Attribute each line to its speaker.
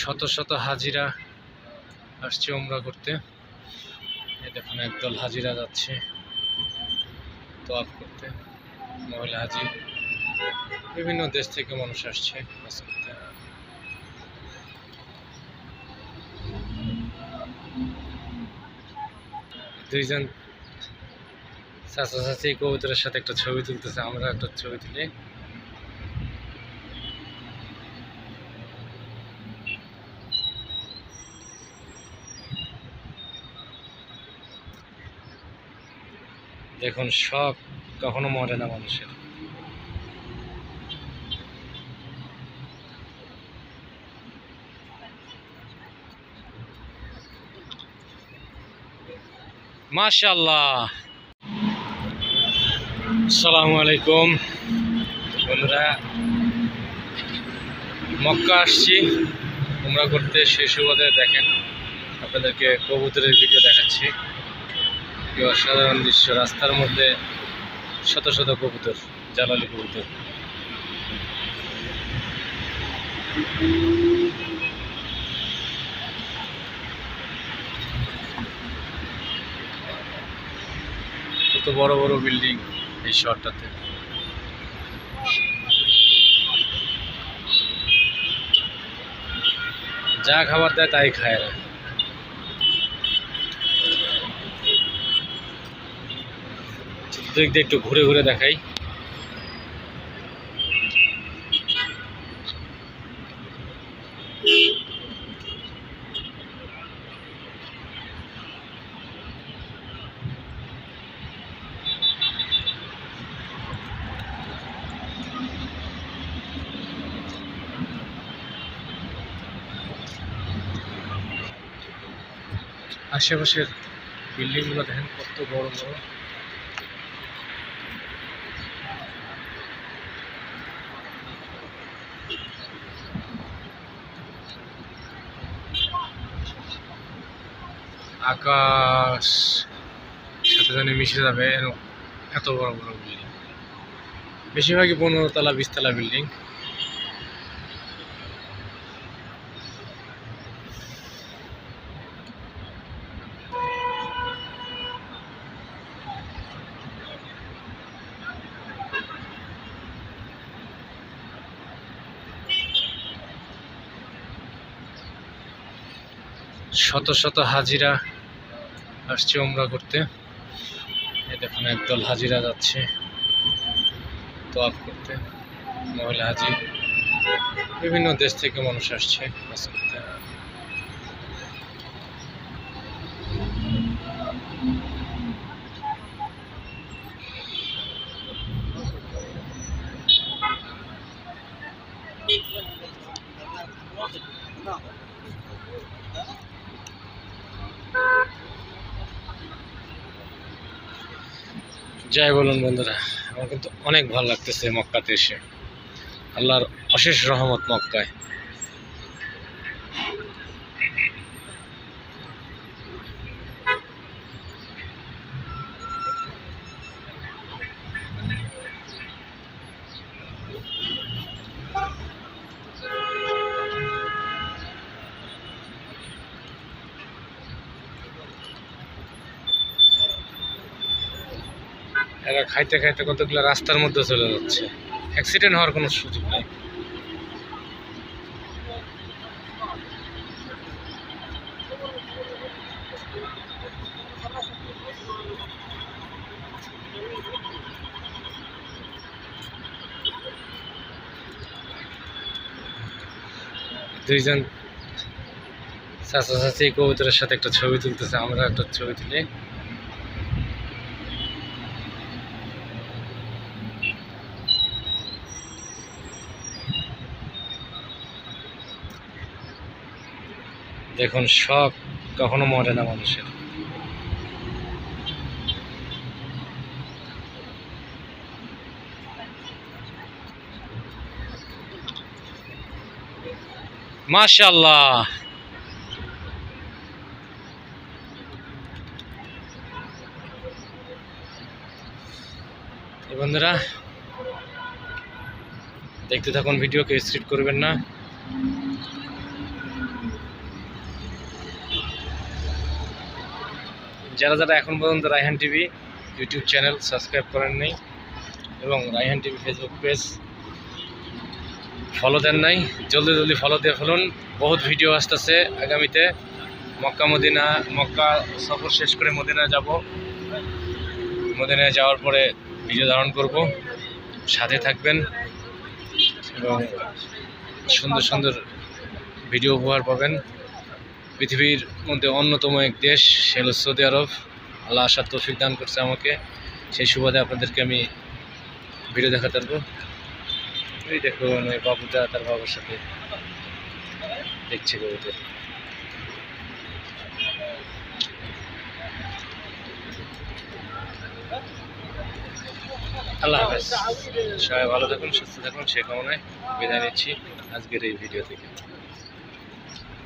Speaker 1: শত শত হাজিরা আসছে ওমরা করতে। দেখুন, একদল হাজিরা যাচ্ছে তোয়াফ করতে। মহিলা হাজি বিভিন্ন দেশ থেকে মানুষ আসছে করতে দুইজন চাচা চাচি কবুতরের সাথে একটা ছবি তুলতেছে, আমরা একটা ছবি তুলি। দেখুন, শখ কখনো মরে না মানুষের। মাশাল্লাহ আসসালামু আলাইকুম। বন্ধুরা, মক্কা আসছি। তোমরা করতে সেই সুবাদে দেখেন, আপনাদেরকে কবুতরের ভিডিও দেখাচ্ছি। কি অসাধারণ দৃশ্য, রাস্তার মধ্যে শত শত কবুতর, জ্বালালি কবুতর। কত বড় বড় বিল্ডিং এই শহরটাতে। যা খাবার দেয় তাই খায় না একটু ঘুরে ঘুরে দেখাই। আশেপাশের বিল্ডিংগুলো দেখেন কত বড় বড়। আকাশ, সাথে জানি মিশে যাবে এত বড় বড় বিল্ডিং বেশিরভাগই পনেরো তলা বিশ তলা বিল্ডিং শত শত হাজিরা। আসছে ওমরা করতে দেখুন, একদল হাজিরা যাচ্ছে তোয়াফ করতে। মহিলা হাজি বিভিন্ন দেশ থেকে মানুষ আসছে কাজ করতে জয় বলুন বন্ধুরা। আমার কিন্তু অনেক ভালো লাগতেছে মক্কাতে এসে। আল্লাহর অশেষ রহমত মক্কায়। এরা খাইতে খাইতে কতগুলো রাস্তার মধ্যে চলে যাচ্ছে। অ্যাক্সিডেন্ট হওয়ার কোনো সুযোগ নেই। দুইজন চাচা চাচি কবুতরের সাথে একটা ছবি তুলতেছে, আমরা একটা ছবি তুলি। দেখুন শখ কখনো মরে না মানুষের। মাশাল্লাহ বন্ধুরা দেখতে থাকুন ভিডিওকে স্কিপ করবেন না। যারা যারা এখন পর্যন্ত Raihan TV YouTube channel subscribe করেন নাই এবং Raihan TV Facebook page follow দেন নাই, জলদি জলদি ফলো দিয়ে ফেলুন বহুত ভিডিও আসতেছে আগামীতে। মক্কা মদিনা, মক্কা সফর শেষ করে মদিনা যাব। মদিনায় যাওয়ার পরে ভিডিও ধারণ করব। সাথে থাকবেন এবং সুন্দর সুন্দর ভিডিও উপহার পাবেন। পৃথিবীর মধ্যে অন্যতম এক দেশ, সে হলো সৌদি আরব। আল্লাহ আসার তৌফিক দান করছে আমাকে। সেই সুবাদে আপনাদেরকে আমি ভিডিও দেখাতে পারব। এই দেখুন ওই বাবুটা তার বাবার সাথে দেখছে গরুদের আল্লাহ হাফেজ। সবাই ভালো থাকুন, সুস্থ থাকুন। সে কামনায় বিদায় নিচ্ছি আজকের এই ভিডিও থেকে।